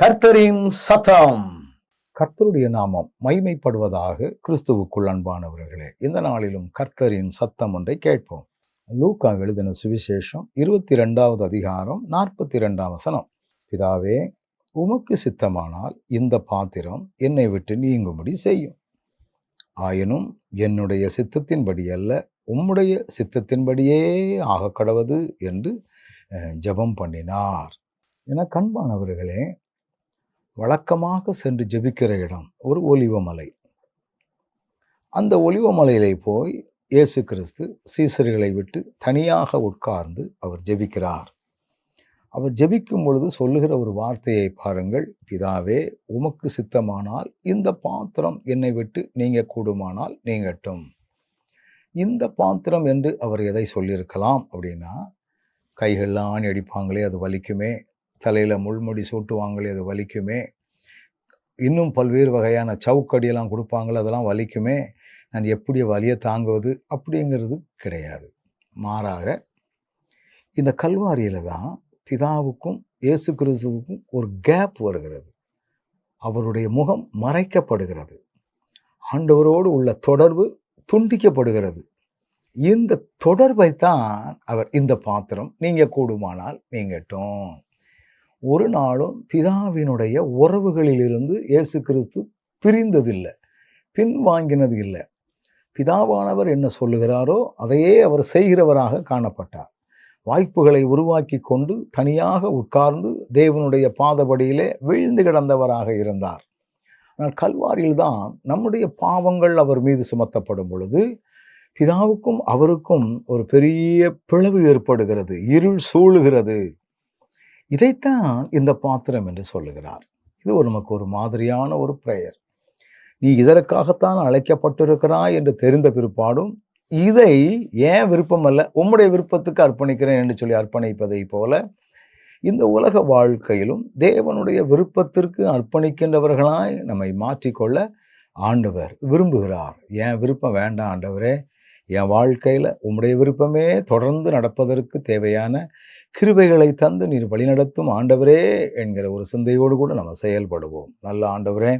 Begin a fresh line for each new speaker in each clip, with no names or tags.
கர்த்தரின் சத்தம். கர்த்தருடைய நாமம் மைமைப்படுவதாக கிறிஸ்துவுக்குள் அன்பானவர்களே இந்த நாளிலும் கர்த்தரின் சத்தம் ஒன்றை கேட்போம். லூக்கா எழுதின சுவிசேஷம் இருபத்தி ரெண்டாவது அதிகாரம் நாற்பத்தி ரெண்டாம் வசனம். பிதாவே உமக்கு சித்தமானால் இந்த பாத்திரம் என்னை விட்டு நீங்கும்படி செய்யும். ஆயினும் என்னுடைய சித்தத்தின்படி அல்ல உம்முடைய சித்தத்தின்படியே ஆக கடவது என்று ஜபம் ஜெபம் பண்ணினார். என கண்பானவர்களே வழக்கமாக சென்று ஜெபிக்கிற இடம் ஒரு ஒலிவமலை அந்த ஒலிவமலையிலே போய் இயேசு கிறிஸ்து சீசர்களை விட்டு தனியாக உட்கார்ந்து அவர் ஜெபிக்கிறார். அவர் ஜெபிக்கும் பொழுது சொல்லுகிற ஒரு வார்த்தையை பாருங்கள். பிதாவே உமக்கு சித்தமானால் இந்த பாத்திரம் என்னை விட்டு நீங்க கூடுமானால் நீங்கட்டும். இந்த பாத்திரம் என்று அவர் எதை சொல்லியிருக்கலாம்? அப்படின்னா கைகள்லாம் ஆணி அடிப்பாங்களே அது வலிக்குமே தலையில் முள்முடி சூட்டுவாங்களே அது வலிக்குமே. இன்னும் பல்வேறு வகையான சவுக்கடியெல்லாம் கொடுப்பாங்களே அதெல்லாம் வலிக்குமே. நான் எப்படி வலியை தாங்குவது அப்படிங்கிறது கிடையாது. மாறாக இந்த கல்வாரியில் தான் பிதாவுக்கும் இயேசு கிறிஸ்துவுக்கும் ஒரு கேப் வருகிறது. அவருடைய முகம் மறைக்கப்படுகிறது. ஆண்டவரோடு உள்ள தொடர்பு துண்டிக்கப்படுகிறது. இந்த தொடர்பை தான் அவர் இந்த பாத்திரம் நீங்கள் கூடுமானால் நீங்கட்டும். ஒரு நாளும் பிதாவினுடைய உறவுகளிலிருந்து இயேசு கிறிஸ்து பிரிந்ததில்லை பின்வாங்கினது இல்லை. பிதாவானவர் என்ன சொல்லுகிறாரோ அதையே அவர் செய்கிறவராக காணப்பட்டார். வாய்ப்புகளை உருவாக்கி கொண்டு தனியாக உட்கார்ந்து தேவனுடைய பாதபடியிலே வீழ்ந்து கிடந்தவராக இருந்தார். ஆனால் கல்வாரியில்தான் நம்முடைய பாவங்கள் அவர் மீது சுமத்தப்படும் பொழுது பிதாவுக்கும் அவருக்கும் ஒரு பெரிய பிளவு ஏற்படுகிறது இருள் சூழுகிறது. இதைத்தான் இந்த பாத்திரம் என்று சொல்லுகிறார். இது ஒரு நமக்கு ஒரு மாதிரியான ஒரு பிரேயர். நீ இதற்காகத்தான் அழைக்கப்பட்டிருக்கிறாய் என்று தெரிந்த பிற்பாடும் இதை ஏன் விருப்பம் அல்ல உம்முடைய விருப்பத்துக்கு அர்ப்பணிக்கிறேன் என்று சொல்லி அர்ப்பணிப்பதை போல இந்த உலக வாழ்க்கையிலும் தேவனுடைய விருப்பத்திற்கு அர்ப்பணிக்கின்றவர்களாய் நம்மை மாற்றிக்கொள்ள ஆண்டவர் விரும்புகிறார். என் விருப்பம் வேண்டாம் ஆண்டவரே என் வாழ்க்கையில் உம்முடைய விருப்பமே தொடர்ந்து நடப்பதற்கு தேவையான கிருபைகளை தந்து நீர் வழிநடத்தும் ஆண்டவரே என்கிற ஒரு சிந்தையோடு கூட நம்ம செயல்படுவோம். நல்ல ஆண்டவரே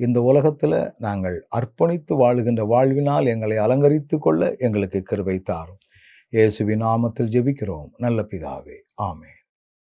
இந்த உலகத்தில் நாங்கள் அர்ப்பணித்து வாழுகின்ற வாழ்வினால் எங்களை அலங்கரித்து கொள்ள எங்களுக்கு கிருபை தாரும். இயேசுவின் நாமத்தில் ஜெபிக்கிறோம். நல்ல பிதாவே. ஆமே